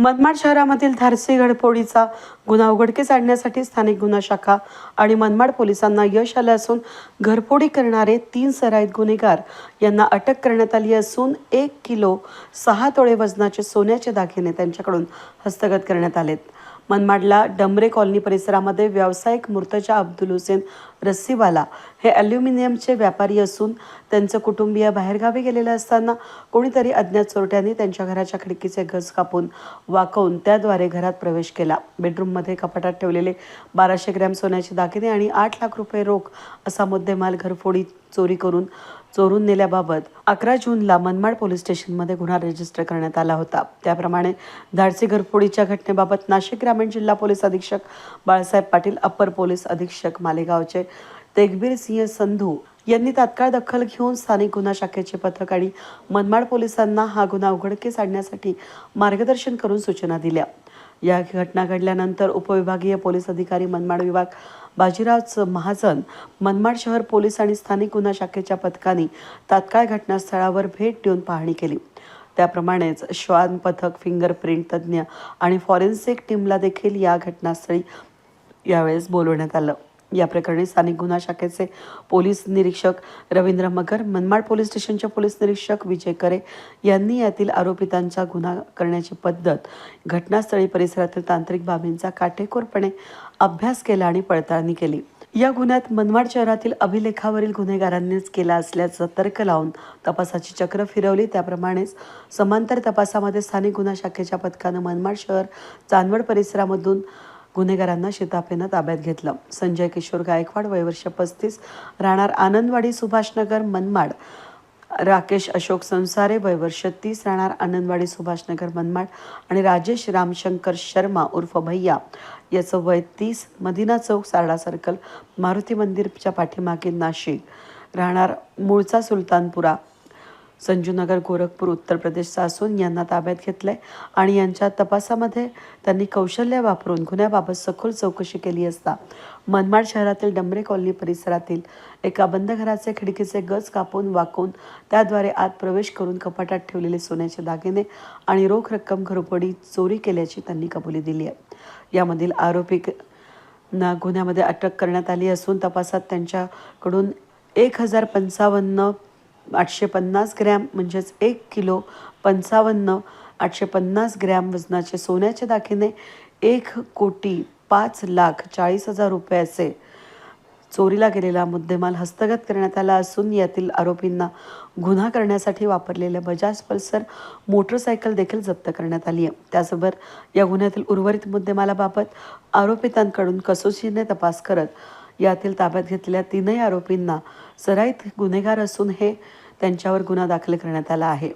मनमाड शहरामधील धारसी घडफोडीचा गुन्हा उघडकीस आणण्यासाठी स्थानिक गुन्हा शाखा आणि मनमाड पोलिसांना यश आलं असून घरफोडी करणारे तीन सराईत गुन्हेगार यांना अटक करण्यात आली असून एक किलो सहा तोळे वजनाचे सोन्याचे दागिने त्यांच्याकडून हस्तगत करण्यात आलेत. मनमाडला डमरे कॉलनी परिसरामध्ये व्यावसायिक मूर्तजा अब्दुल हुसेन रस्सीवाला हे ॲल्युमिनियमचे व्यापारी असून त्यांचं कुटुंबीय बाहेरगावी गेलेलं असताना कोणीतरी अज्ञात चोरट्यांनी त्यांच्या घराच्या खिडकीचे घस कापून वाकवून त्याद्वारे घरात प्रवेश केला. बेडरूममध्ये कपाटात ठेवलेले बाराशे ग्रॅम सोन्याचे दागिने आणि आठ लाख रुपये रोख असा मुद्देमाल घरफोडी चोरी करून चोरून नेल्याबाबत अकरा जूनला मनमाड पोलीस स्टेशनमध्ये गुन्हा रजिस्टर करण्यात आला होता. त्याप्रमाणे धाडसी घरफोडीच्या घटनेबाबत नाशिक ग्रामीण जिल्हा पोलीस अधीक्षक बाळासाहेब पाटील अप्पर पोलीस अधीक्षक मालेगावचे तेगबीर सिंह संधू यांनी तात्काळ दखल घेऊन स्थानिक गुन्हा शाखेचे पथक आणि मनमाड पोलिसांना हा गुन्हा उघडकीस आणण्यासाठी मार्गदर्शन करून सूचना दिल्या. या घटना घडल्यानंतर उपविभागीय पोलीस अधिकारी मनमाड विभाग बाजीराव महाजन मनमाड शहर पोलीस आणि स्थानिक गुन्हा शाखेच्या पथकाने तात्काळ घटनास्थळावर भेट देऊन पाहणी केली. त्याप्रमाणेच श्वान पथक फिंगरप्रिंट तज्ज्ञ आणि फॉरेन्सिक टीमला देखील या घटनास्थळी यावेळेस बोलवण्यात आलं. या प्रकरणी स्थानिक गुन्हा शाखेचे पोलीस निरीक्षक रवींद्र मगर मनमाड पोलीस स्टेशनचे पोलीस निरीक्षक विजय करे यांनी यातील आरोपितांचा गुन्हा करण्याची पद्धत घटनास्थळी परिसरातील तांत्रिक बाबींचा काटेकोरपणे अभ्यास केला आणि पडताळणी केली. या गुन्ह्यात मनमाड शहरातील अभिलेखावरील गुन्हेगारांनीच केला असल्याचं तर्क लावून तपासाची चक्र फिरवली. त्याप्रमाणेच समांतर तपासामध्ये स्थानिक गुन्हा शाखेच्या पथकानं मनमाड शहर चांदवड परिसरामधून गुन्हेगारांना शिताफेनं ताब्यात घेतलं. संजय किशोर गायकवाड वयवर्ष पस्तीस राहणार आनंदवाडी सुभाषनगर मनमाड. राकेश अशोक संसारे वयवर्ष तीस राहणार आनंदवाडी सुभाषनगर मनमाड. आणि राजेश रामशंकर शर्मा उर्फ भैया. याचं वय तीस मदिना चौक सारडा सर्कल मारुती मंदिरच्या पाठीमागे नाशिक. राहणार मूळचा सुलतानपुरा संजूनगर गोरखपूर उत्तर प्रदेशचा असून यांना ताब्यात घेतलं आहे आणि यांच्या तपासामध्ये त्यांनी कौशल्य वापरून गुन्ह्याबाबत सखोल चौकशी केली असता. मनमाड शहरातील डमरे कॉलनी परिसरातील एका बंद घराचे खिडकीचे गज कापून वाकून त्याद्वारे आत प्रवेश करून कपाटात ठेवलेले सोन्याचे दागिने आणि रोख रक्कम घरोपडी चोरी केल्याची त्यांनी कबुली दिली आहे. यामधील आरोपी ना गुन्ह्यामध्ये अटक करण्यात आली असून तपासात त्यांच्याकडून एक हजार पंचावन्न आठशे पन्नास ग्रॅम म्हणजेच एक किलो पंचावन्न आठशे पन्नास ग्रॅम वजनाचे सोन्याचे दागिने एक कोटी पाच लाख चाळीस हजार रुपयाचे चोरीला गेलेला मुद्देमाल हस्तगत करण्यात आला असून यातील आरोपींना गुन्हा करण्यासाठी वापरलेल्या बजाज पल्सर मोटरसायकल देखील जप्त करण्यात आली आहे. त्याचबरोबर या गुन्ह्यातील उर्वरित मुद्देमालाबाबत आरोपितांकडून कसोशीने तपास करत यातील ताब्यात घेतलेल्या तीनही आरोपींना सराईत गुन्हेगार असून हे त्यांच्यावर गुन्हा दाखल करण्यात आला आहे.